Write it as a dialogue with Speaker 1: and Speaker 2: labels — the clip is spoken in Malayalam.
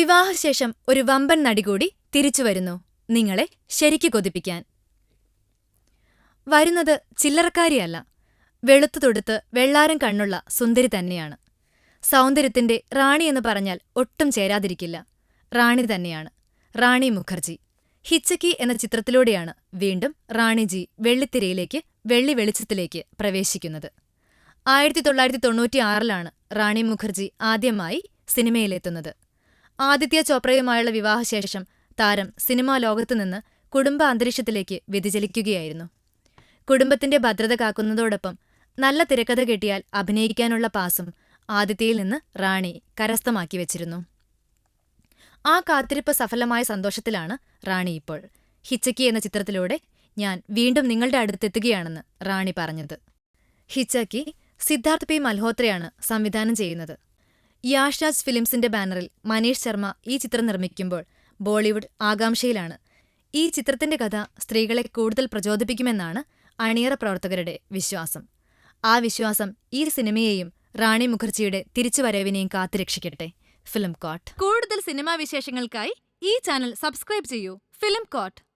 Speaker 1: വിവാഹശേഷം ഒരു വമ്പൻ നടി കൂടി തിരിച്ചു വരുന്നു. നിങ്ങളെ ശരിക്ക് കൊതിപ്പിക്കാൻ. വരുന്നത് ചില്ലറക്കാരിയല്ല. വെളുത്തു തൊടുത്ത് വെള്ളാരം കണ്ണുള്ള സുന്ദരി തന്നെയാണ്. സൗന്ദര്യത്തിന്റെ റാണിയെന്ന് പറഞ്ഞാൽ ഒട്ടും ചേരാതിരിക്കില്ല. റാണി തന്നെയാണ്. റാണി മുഖർജി. ഹിച്ചക്കി എന്ന ചിത്രത്തിലൂടെയാണ് വീണ്ടും റാണിജി വെള്ളിത്തിരയിലേക്ക് വെള്ളി വെളിച്ചത്തിലേക്ക് പ്രവേശിക്കുന്നത്. ആയിരത്തി തൊള്ളായിരത്തി തൊണ്ണൂറ്റിയാറിലാണ് റാണി മുഖർജി ആദ്യമായി സിനിമയിലെത്തുന്നത്. ആദിത്യ ചോപ്രയുമായുള്ള വിവാഹശേഷം താരം സിനിമാ ലോകത്തുനിന്ന് കുടുംബ അന്തരീക്ഷത്തിലേക്ക് വ്യതിചലിക്കുകയായിരുന്നു. കുടുംബത്തിന്റെ ഭദ്രത കാക്കുന്നതോടൊപ്പം നല്ല തിരക്കഥ കിട്ടിയാൽ അഭിനയിക്കാനുള്ള പാസും ആദിത്യയിൽ നിന്ന് റാണി കരസ്ഥമാക്കി വെച്ചിരുന്നു. ആ കാത്തിരിപ്പ് സഫലമായ സന്തോഷത്തിലാണ് റാണി ഇപ്പോൾ. ഹിച്ചക്കി എന്ന ചിത്രത്തിലൂടെ ഞാൻ വീണ്ടും നിങ്ങളുടെ അടുത്തെത്തുകയാണെന്ന് റാണി പറഞ്ഞത്. ഹിച്ചക്കി സിദ്ധാർത്ഥ് പി മൽഹോത്രയാണ് സംവിധാനം ചെയ്യുന്നത്. യാഷ് രാജ് ഫിലിംസിന്റെ ബാനറിൽ മനീഷ് ശർമ്മ ഈ ചിത്രം നിർമ്മിക്കുമ്പോൾ ബോളിവുഡ് ആകാംക്ഷയിലാണ്. ഈ ചിത്രത്തിന്റെ കഥ സ്ത്രീകളെ കൂടുതൽ പ്രചോദിപ്പിക്കുമെന്നാണ് അണിയറ പ്രവർത്തകരുടെ വിശ്വാസം. ആ വിശ്വാസം ഈ സിനിമയെയും റാണി മുഖർജിയുടെ തിരിച്ചുവരവിനെയും കാത്തുരക്ഷിക്കട്ടെ ഫിലിം കോട്ട്. കൂടുതൽ സിനിമാ വിശേഷങ്ങൾക്കായി ഈ ചാനൽ സബ്സ്ക്രൈബ് ചെയ്യൂ. Film coat.